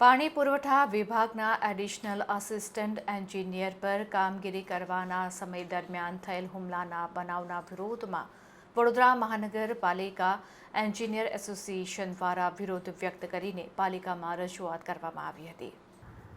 પાણી પુરવઠા વિભાગના એડિશનલ આસિસ્ટન્ટ એન્જિનિયર પર કામગીરી કરવાના સમય દરમિયાન થયેલ હુમલાના બનાવના વિરોધમાં વડોદરા મહાનગરપાલિકા એન્જિનિયર એસોસિએશન દ્વારા વિરોધ વ્યક્ત કરીને પાલિકામાં રજૂઆત કરવામાં આવી હતી.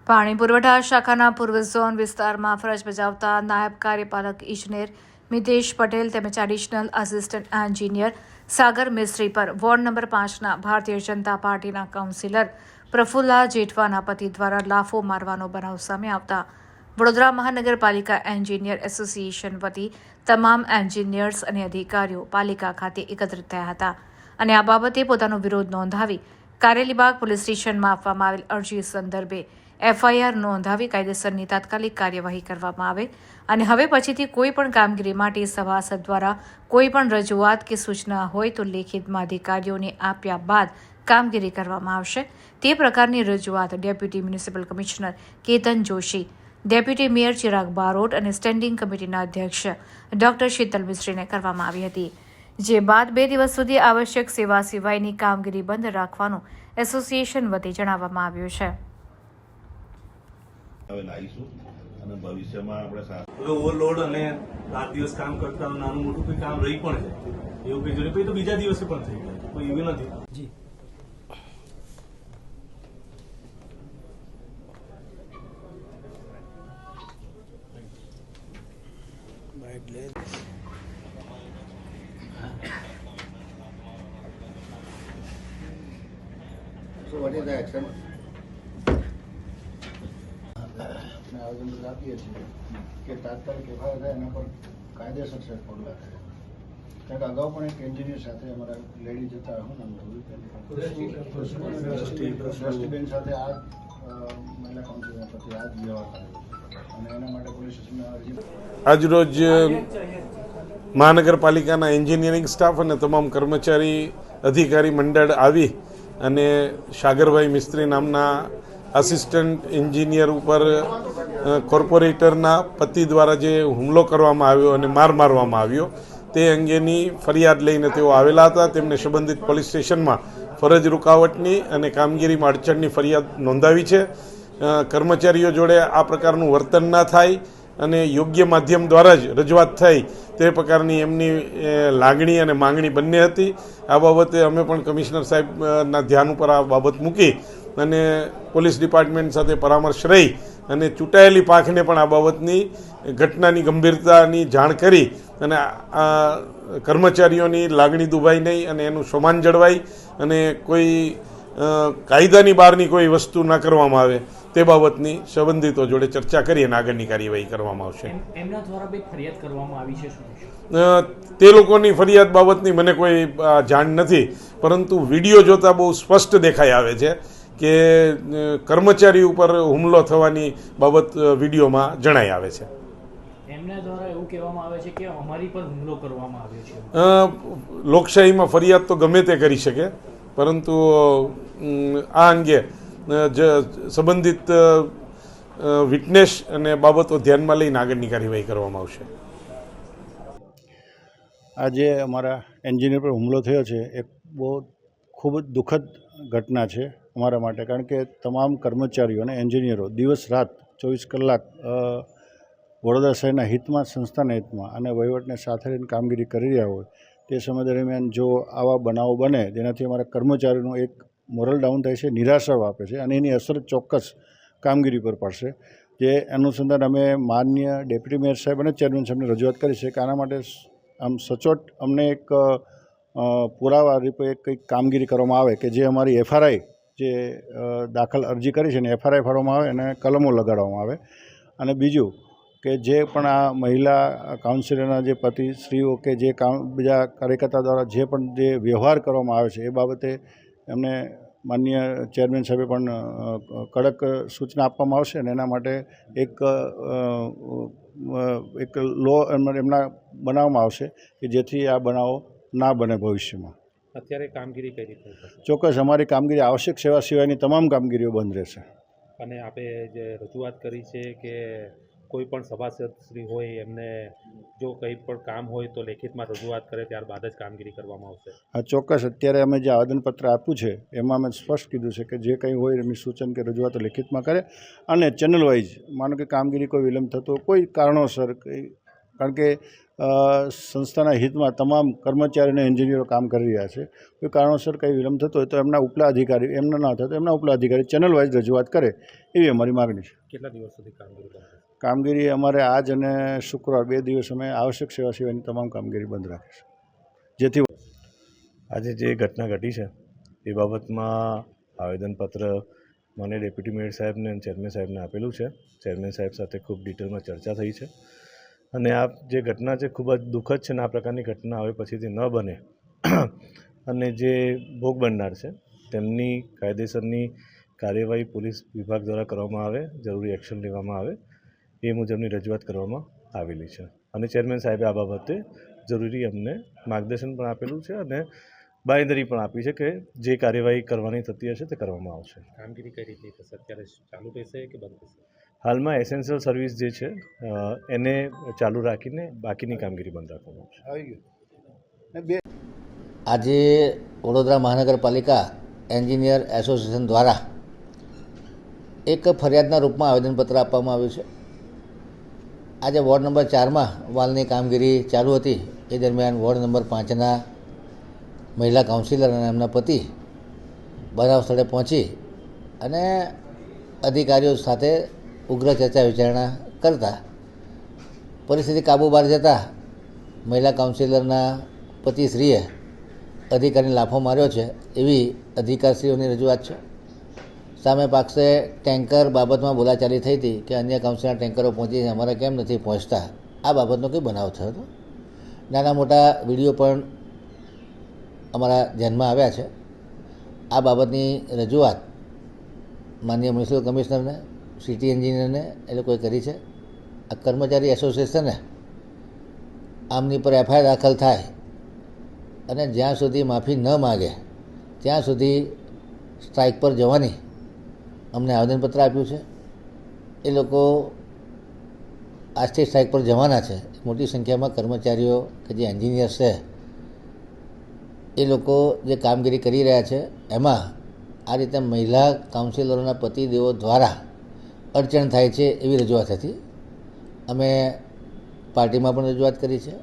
પાણી પુરવઠા શાખાના પૂર્વ ઝોન વિસ્તારમાં ફરજ બજાવતા નાયબ કાર્યપાલક ઇજનેર મિતેશ પટેલ તેમજ additional assistant engineer Sagar Mistry પર વોર્ડ નંબર પાંચના ભારતીય જનતા પાર્ટીના કાઉન્સિલર પ્રફુલ્લા જેઠવાના પતિ દ્વારા લાફો મારવાનો બનાવ સામે આવતા વડોદરા મહાનગરપાલિકા એન્જિનિયર એસોસિએશન વતી તમામ એન્જિનિયર્સ અને અધિકારીઓ પાલિકા ખાતે એકત્રિત થયા હતા અને આ બાબતે પોતાનો વિરોધ નોંધાવી કારેલીબાગ પોલીસ સ્ટેશનમાં આપવામાં આવેલ અરજી સંદર્ભે એફઆઈઆર નોંધાવી કાયદેસરની તાત્કાલિક કાર્યવાહી કરવામાં આવે અને હવે પછીથી કોઈ પણ કામગીરી માટે સભાસદ દ્વારા કોઈ પણ રજૂઆત કે સૂચના હોય તો લેખિતમાં અધિકારીઓને આપ્યા બાદ કામગીરી કરવામાં આવશે. તે પ્રકારની રજૂઆત deputy municipal commissioner Ketan Joshi deputy mayor Chirag Barot અને સ્ટેન્ડિંગ કમિટીના અધ્યક્ષ ડોક્ટર શીતલ મિશ્રીને કરવામાં આવી હતી. જે બાદ બે દિવસ સુધી આવશ્યક સેવા સિવાયની કામગીરી બંધ રાખવાનું એસોસિએશન વતી જણાવવામાં આવ્યું છે. અને ભવિષ્યમાં આપણે હવે ઓવરલોડ અને રાત દિવસ કામ કરતા નાનું મોટું કોઈ કામ રહી પણ જાય. એવું કઈ જોઈએ પછી તો બીજા દિવસે પણ થઈ જાય. કોઈ એવું નથી. So what is the action? આપણે આપીએ છીએ કે તાત્કાલિક એફઆઈઆર થાય એના પર કાયદેસર છે પગલાં થાય કારણ કે અગાઉ પણ એક એન્જિનિયર સાથે અમારા લેડી જતા હું નામ દ્રષ્ટિબેન સાથે આ મહિલા કાઉન્સિલના પ્રતિ આ જ વ્યવહાર કરેલો આજરોજ મહાનગરપાલિકાના એન્જિનિયરિંગ સ્ટાફ અને તમામ કર્મચારી અધિકારી મંડળ આવી અને સાગરભાઈ મિસ્ત્રી નામના આસિસ્ટન્ટ એન્જિનિયર ઉપર કોર્પોરેટરના પતિ દ્વારા જે હુમલો કરવામાં આવ્યો અને માર મારવામાં આવ્યો, તે અંગેની ફરિયાદ લઈને તેઓ આવેલા હતા. તેમને સંબંધિત પોલીસ સ્ટેશનમાં ફરજ રૂકાવટની અને કામગીરીમાં અડચણની ફરિયાદ નોંધાવી છે. કર્મચારીઓ જોડે આ પ્રકારનું વર્તન ના થાય અને યોગ્ય માધ્યમ દ્વારા જ રજૂઆત થઈ તે પ્રકારની એમની લાગણી અને માંગણી બંને હતી. આ બાબતે અમે પણ કમિશનર સાહેબના ધ્યાન ઉપર આ બાબત મૂકી અને પોલીસ ડિપાર્ટમેન્ટ સાથે પરામર્શ રહી અને ચૂંટાયેલી પાંખને પણ આ બાબતની ઘટનાની ગંભીરતાની જાણ કરી અને આ કર્મચારીઓની લાગણી દુભાઈ નહીં અને એનું સમાન જળવાય અને કોઈ કાયદાની બહારની કોઈ વસ્તુ ના કરવામાં આવે તે બાબતની સંબંધિતો જોડે ચર્ચા કરી અને આગળની કાર્યવાહી કરવામાં આવશે. એમના દ્વારા બી ફરિયાદ કરવામાં આવી છે તે લોકોની ફરિયાદ બાબતની મને કોઈ જાણ નથી પરંતુ વીડિયો જોતા બહુ સ્પષ્ટ દેખાઈ આવે છે કે કર્મચારી ઉપર હુમલો થવાની બાબત વિડીયોમાં જણાઈ આવે છે. એમના દ્વારા એવું કહેવામાં આવે છે કે અમારી પર હુમલો કરવામાં આવ્યો છે. લોકશાહીમાં ફરિયાદ તો ગમે તે કરી શકે પરંતુ આ અંગે સંબંધિત વિટનેસ અને બાબતો ધ્યાનમાં લઈને આગળની કાર્યવાહી કરવામાં આવશે. આજે અમારા એન્જિનિયર પર હુમલો થયો છે. એ બહુ ખૂબ જ દુઃખદ ઘટના છે અમારા માટે, કારણ કે તમામ કર્મચારીઓ અને એન્જિનિયરો દિવસ રાત ચોવીસ કલાક વડોદરા શહેરના હિતમાં, સંસ્થાના હિતમાં અને વહીવટને સાથે રહીને કામગીરી કરી રહ્યા હોય તે સમય દરમિયાન જો આવા બનાવો બને તેનાથી અમારા કર્મચારીનું એક મોરલ ડાઉન થાય છે, નિરાશા આપે છે અને એની અસર ચોક્કસ કામગીરી પર પડશે. જે અનુસંધાન અમે માન્ય ડેપ્યુટી મેયર સાહેબ અને ચેરમેન સાહેબને રજૂઆત કરી છે કે આના માટે આમ સચોટ અમને એક પુરાવા રૂપે કંઈક કામગીરી કરવામાં આવે કે જે અમારી એફઆરઆઈ જે દાખલ અરજી કરી છે ને એફઆરઆઈ ફાળવામાં આવે અને કલમો લગાડવામાં આવે. અને બીજું કે જે પણ આ મહિલા કાઉન્સિલરના જે પતિ સ્ત્રીઓ કે જે કામ બીજા કાર્યકર્તા દ્વારા જે પણ જે વ્યવહાર કરવામાં આવે છે એ બાબતે એમને માન્ય ચેરમેન સાહેબે પણ કડક સૂચના આપવામાં આવશે અને એના માટે એક એક લો એમના બનાવવામાં આવશે કે જેથી આ બનાવો ના બને ભવિષ્યમાં. અત્યારે કામગીરી કઈ રીતે ચોક્કસ અમારી કામગીરી આવશ્યક સેવા સિવાયની તમામ કામગીરીઓ બંધ રહેશે. અને આપણે જે રજૂઆત કરી છે કે કોઈ પણ સભાસદશ્રી હોય એમને જો કંઈ પણ કામ હોય તો લેખિતમાં રજૂઆત કરે ત્યારબાદ જ કામગીરી કરવામાં આવશે હા ચોક્કસ અત્યારે અમે જે આવેદનપત્ર આપ્યું છે એમાં અમે સ્પષ્ટ કીધું છે કે જે કંઈ હોય એમની સૂચન કે રજૂઆતો લેખિતમાં કરે અને ચેનલ વાઇઝ માનો કે કામગીરી કોઈ વિલંબ થતો કોઈ કારણોસર કારણ કે સંસ્થાના હિતમાં તમામ કર્મચારી અને એન્જિનિયરો કામ કરી રહ્યા છે કોઈ કારણોસર કંઈ વિલંબ થતો હોય તો એમના ઉપલા અધિકારી એમના ના થતો એમના ઉપલા અધિકારી ચેનલ વાઇઝ રજૂઆત કરે એવી અમારી માગણી છે કેટલા દિવસ સુધી કામગીરી? કામગીરી અમારે આજ અને શુક્રવાર બે દિવસ અમે આવશ્યક સેવા સિવાયની તમામ કામગીરી બંધ રાખીશું જેથી આજે જે ઘટના ઘટી છે, એ બાબતમાં આવેદનપત્ર મને ડેપ્યુટી મેયર સાહેબને અને ચેરમેન સાહેબને આપેલું છે. ચેરમેન સાહેબ સાથે ખૂબ ડિટેલમાં ચર્ચા થઈ છે. અને આ જે ઘટના છે, ખૂબ જ દુઃખદ છે અને આ પ્રકારની ઘટના હવે પછીથી ન બને. અને જે ભોગ બનનાર છે, તેમની કાયદેસરની કાર્યવાહી પોલીસ વિભાગ દ્વારા કરવામાં આવે, જરૂરી એક્શન લેવામાં આવે. એ મુજબની રજૂઆત કરવામાં આવેલી છે. અને ચેરમેન સાહેબે આ બાબતે જરૂરી અમને માર્ગદર્શન પણ આપેલું છે અને બાંયધરી પણ આપી છે કે જે કાર્યવાહી કરવાની થતી હશે તે કરવામાં આવશે. કામગીરી કઈ રીતે થશે? અત્યારે ચાલુ રહેશે કે બંધ થશે હાલમાં એસેન્શિયલ સર્વિસ જે છે એને ચાલુ રાખીને બાકીની કામગીરી બંધ રાખવામાં આવશે. આવી ગયું. આજે વડોદરા મહાનગરપાલિકા એન્જિનિયર એસોસિએશન દ્વારા એક ફરિયાદના રૂપમાં આવેદનપત્ર આપવામાં આવ્યું છે. આજે વોર્ડ નંબર ચારમાં વાલની કામગીરી ચાલુ હતી. એ દરમિયાન વોર્ડ નંબર પાંચના મહિલા કાઉન્સિલર અને એમના પતિ બનાવ સ્થળે પહોંચી અને અધિકારીઓ સાથે ઉગ્ર ચર્ચા વિચારણા કરતા. પરિસ્થિતિ કાબૂ બહાર જતાં મહિલા કાઉન્સિલરના પતિશ્રીએ અધિકારીને લાફો માર્યો છે એવી અધિકારશ્રીઓની રજૂઆત છે. સામે પાકસે ટેન્કર બાબતમાં બોલાચાલી થઈ હતી કે અન્ય કંપનીના ટેન્કરો પહોંચી અમારે કેમ નથી પહોંચતા? આ બાબતનો કંઈ બનાવ થયો હતો નાના મોટા વીડિયો પણ અમારા ધ્યાનમાં આવ્યા છે. આ બાબતની રજૂઆત માનનીય મ્યુનિસિપલ કમિશનરને, સિટી એન્જિનિયરને એ લોકોએ કરી છે. આ કર્મચારી એસોસિએશને આમની પર એફઆઈઆર દાખલ થાય અને જ્યાં સુધી માફી ન માગે, ત્યાં સુધી સ્ટ્રાઇક પર જવાની અમને આવેદનપત્ર આપ્યું છે. એ લોકો આજથી સ્ટ્રાઇક પર જવાના છે. મોટી સંખ્યામાં કર્મચારીઓ કે જે એન્જિનિયર્સ છે, એ લોકો જે કામગીરી કરી રહ્યા છે, એમાં આ રીતે મહિલા કાઉન્સિલરોના પતિદેવો દ્વારા અડચણ થાય છે એવી રજૂઆત હતી. અમે પાર્ટીમાં પણ રજૂઆત કરી છે.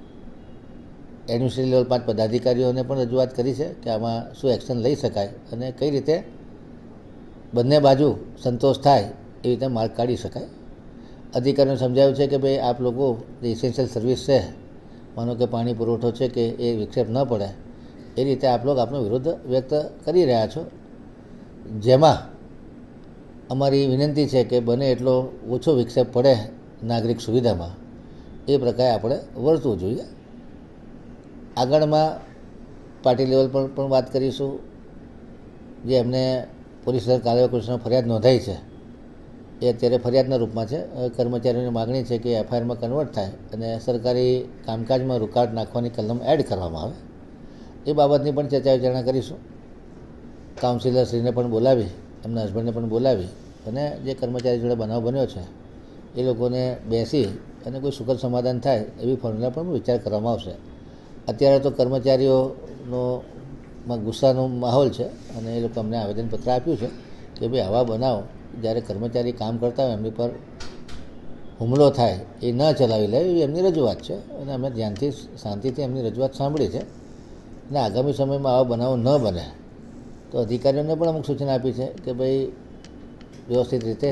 એડમિનિસ્ટ્રેટિવ લેવલ પાંચ પદાધિકારીઓને પણ રજૂઆત કરી છે કે આમાં શું એક્શન લઈ શકાય અને કઈ રીતે બંને બાજુ સંતોષ થાય એ રીતે માર્ગ કાઢી શકાય. અધિકારીઓને સમજાવ્યું છે કે ભાઈ, આપ લોકો જે ઇસેન્શિયલ સર્વિસ છે. માનો કે પાણી પુરવઠો છે કે એ વિક્ષેપ ન પડે. એ રીતે આપ લોકો આપનો વિરોધ વ્યક્ત કરી રહ્યા છો. જેમાં અમારી વિનંતી છે કે બને એટલો ઓછો વિક્ષેપ પડે નાગરિક સુવિધામાં. એ પ્રકારે આપણે વર્તવું જોઈએ. આગળમાં પાર્ટી લેવલ પર પણ વાત કરીશું. જે એમને પોલીસ કાર્યવાહી કૃષ્ણ ફરિયાદ નોંધાઈ છે. એ અત્યારે ફરિયાદના રૂપમાં છે. કર્મચારીઓની માગણી છે કે એફઆઈઆરમાં કન્વર્ટ થાય અને સરકારી કામકાજમાં રૂકાવટ નાખવાની કલમ એડ કરવામાં આવે. એ બાબતની પણ ચર્ચા વિચારણા કરીશું. કાઉન્સિલરશ્રીને પણ બોલાવી, એમના હસબન્ડને પણ બોલાવી અને જે કર્મચારી જોડે બનાવ બન્યો છે, એ લોકોને બેસી અને કોઈ સુખદ સમાધાન થાય એવી ફોર્મ્યુલા પણ વિચાર કરવામાં આવશે. અત્યારે તો કર્મચારીઓનો માં ગુસ્સાનો માહોલ છે અને એ લોકો અમને આવેદનપત્ર આપ્યું છે કે ભાઈ આવા બનાવ, જ્યારે કર્મચારી કામ કરતા હોય એમની પર હુમલો થાય એ ન ચલાવી લે એવી એમની રજૂઆત છે અને અમે ધ્યાનથી શાંતિથી એમની રજૂઆત સાંભળી છે અને આગામી સમયમાં આવા બનાવો ન બને. તો અધિકારીઓને પણ અમુક સૂચના આપી છે કે ભાઈ વ્યવસ્થિત રીતે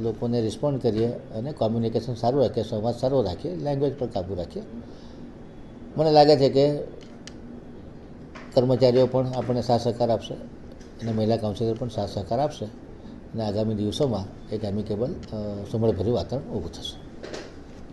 લોકોને રિસ્પોન્ડ કરીએ અને કોમ્યુનિકેશન સારું રાખીએ, સંવાદ સારો રાખીએ લેંગ્વેજ પર કાબૂ રાખીએ. મને લાગે છે કે કર્મચારીઓ પણ આપણને સાથ સહકાર આપશે અને મહિલા કાઉન્સિલર પણ સાથ સહકાર આપશે અને આગામી દિવસોમાં એક એમિકેબલ સુમળભર્યું વાતાવરણ ઊભું થશે.